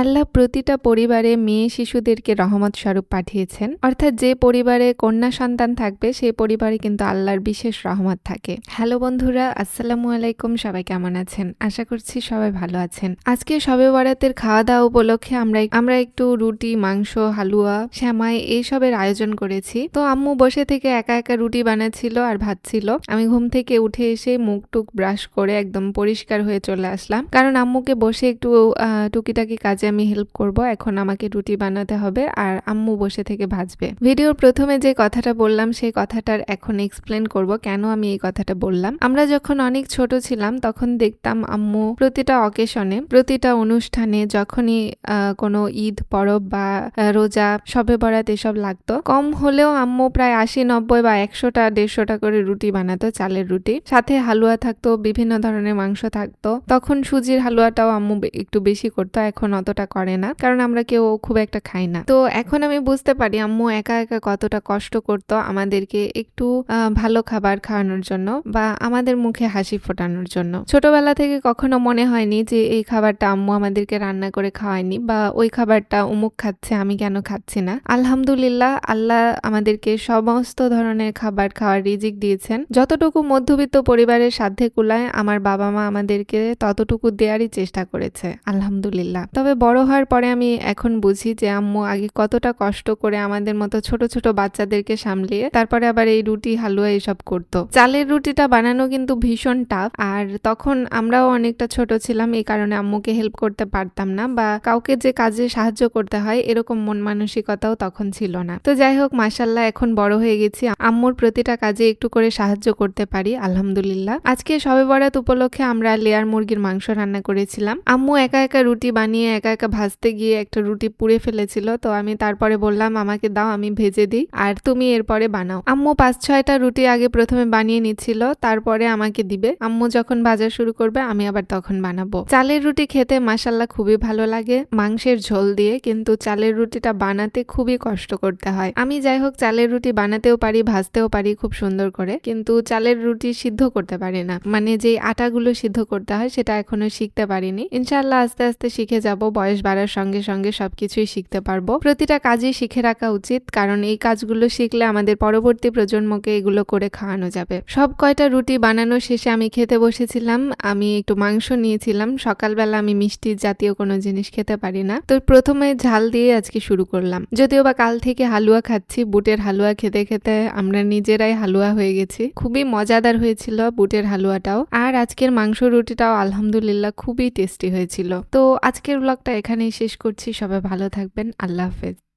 আল্লাহ প্রতিটা পরিবারে মেয়ে শিশুদেরকে রহমত স্বরূপ পাঠিয়েছেন। অর্থাৎ যে পরিবারে কন্যা সন্তান থাকবে, সেই পরিবারে কিন্তু আল্লাহর বিশেষ রহমত থাকে। হ্যালো বন্ধুরা, আসসালামু আলাইকুম, সবাই কেমন আছেন? আশা করছি সবাই ভালো আছেন। আজকে সবে বরাতের খাওয়া দাওয়া উপলক্ষে আমরা আমরা একটু রুটি, মাংস, হালুয়া শ্যামাই এইসবের আয়োজন করেছি। তো আম্মু বসে থেকে একা একা রুটি বানাচ্ছিল আর ভাত ছিল আমি ঘুম থেকে উঠে এসে মুখ টুক ব্রাশ করে একদম পরিষ্কার হয়ে চলে আসলাম। কারণ আম্মুকে বসে একটু টুকিটাকি কাজে আমি হেল্প করব, এখন আমাকে রুটি বানাতে হবে আর আম্মু বসে থেকে ভাজবে। ভিডিওর প্রথমে যে কথাটা বললাম, সেই কথাটার এখন এক্সপ্লেন করব কেন আমি এই কথাটা বললাম। আমরা যখন অনেক ছোট ছিলাম, তখন দেখতাম আম্মু প্রতিটা অকেশনে প্রতিটা অনুষ্ঠানে যখনই কোনো ঈদ, পরব বা রোজা সবে বরাত এসব লাগতো, কম হলেও আম্মু প্রায় আশি, নব্বই বা একশোটা, দেড়শোটা করে রুটি বানাতো, চালের রুটি। সাথে হালুয়া থাকতো, বিভিন্ন ধরনের মাংস থাকতো। তখন সুজির হালুয়াটাও আম্মু একটু বেশি করতো, এখন অতটা করে না, কারণ আমরা কেউ খুব একটা খাই না। তো এখন আমি বুঝতে পারি আম্মু একা একা কতটা কষ্ট করতো আমাদেরকে একটু ভালো খাবার খাওয়ানোর জন্য বা আমাদের মুখে হাসি ফোটানোর জন্য। ছোটবেলা থেকে কখনো মনে হয়নি যে এই খাবারটা আম্মু আমাদেরকে রান্না করে খাওয়ায়নি বা ওই খাবারটা উমুক খাচ্ছে, আমি কেন খাচ্ছি না। আলহামদুলিল্লাহ, আল্লাহ আমাদেরকে সমস্ত ধরনের খাবার খাওয়ার রিজিক দিয়েছেন। যতটুকু মধ্যবিত্ত পরিবারের সাধ্যে কুলায় আমার বাবা মা আমাদেরকে ততটুকু দেওয়ারই চেষ্টা করেছে, আলহামদুলিল্লাহ। তবে বড় হওয়ার পরে আমি এখন বুঝি যে আম্মু আগে কতটা কষ্ট করে আমাদের মতো ছোট ছোট বাচ্চাদেরকে সামলিয়ে তারপরে আবার এই রুটি, হালুয়া এসব করতো। চালের রুটিটা বানানো কিন্তু ভীষণ টাফ আর তখন আমরাও অনেকটা ছোট ছিলাম, এই কারণে আম্মুকে হেল্প করতে পারতাম না বা কাউকে যে কাজে সাহায্য করতে হয় এরকম মন মানসিকতাও তখন ছিল না। তো যাই হোক মাসাল্লাহ এখন বড় হয়ে গেছি। আম্মুর প্রতিটা কাজে একটু করে সাহায্য করতে পারি, আলহামদুলিল্লাহ। আজকে সবে বরাত উপলক্ষে আমরা লেয়ার মুরগির মাংস রান্না করেছিলাম। আম্মু একা একা রুটি বানিয়ে, একা একা ভাজতে গিয়ে একটা রুটি পুড়ে ফেলেছিল, তো আমি তারপরে বললাম, আমাকে দাও, আমি ভেজে দিই, আর তুমি এরপরে বানাও। আম্মু পাঁচ ছয়টা রুটি আগে প্রথমে বানিয়ে নিচ্ছিল, তারপরে আমাকে দিবে। আম্মু যখন ভাজা শুরু করবে, আমি আবার তখন বানাবো। চালের রুটি খেতে মাসাল্লাহ খুবই ভালো লাগে, মাংসের ঝোল দিয়ে, কিন্তু চালের রুটিটা বানাতে খুবই কষ্ট করতে হয়। আমি যাই হোক, চালের রুটি বানাতেও পারি, ভাজতেও পারি খুব সুন্দর করে, কিন্তু চালের রুটি সিদ্ধ করতে পারি না। মানে যে আটাগুলো সিদ্ধ করতে হয়, সেটা এখনও শিখতে পারিনি। ইনশাল্লাহ আস্তে আস্তে শিখে যাব, বয়স বাড়ার সঙ্গে সঙ্গে সবকিছুই শিখতে পারব। প্রতিটা কাজই শিখে রাখা উচিত, কারণ এই কাজগুলো শিখলে আমাদের পরবর্তী প্রজন্মকে এগুলো করে খাওয়ানো যাবে। সব কয়টা রুটি বানানো শেষে আমি খেতে বসেছিলাম, আমি একটু মাংস নিয়েছিলাম, সকালবেলা আমি মিষ্টি জাতীয় কোনো জিনিস খেতে পারি না। তো প্রথমে ঝাল দিয়ে আজকে শুরু করলাম। যদিও বা কাল থেকে হালুয়া খাচ্ছি, বুটের হালুয়া খেতে খেতে আমরা নিজেরাই হালুয়া হয়ে গেছি। খুবই মজাদার হয়েছিল বুটের হালুয়াটাও। আর আজকের মাংস রুটিটাও আলহামদুলিল্লাহ খুবই টেস্টি হয়েছিল। তো আজকের এখানেই শেষ করছি। সবাই ভালো থাকবেন। আল্লাহ হাফেজ।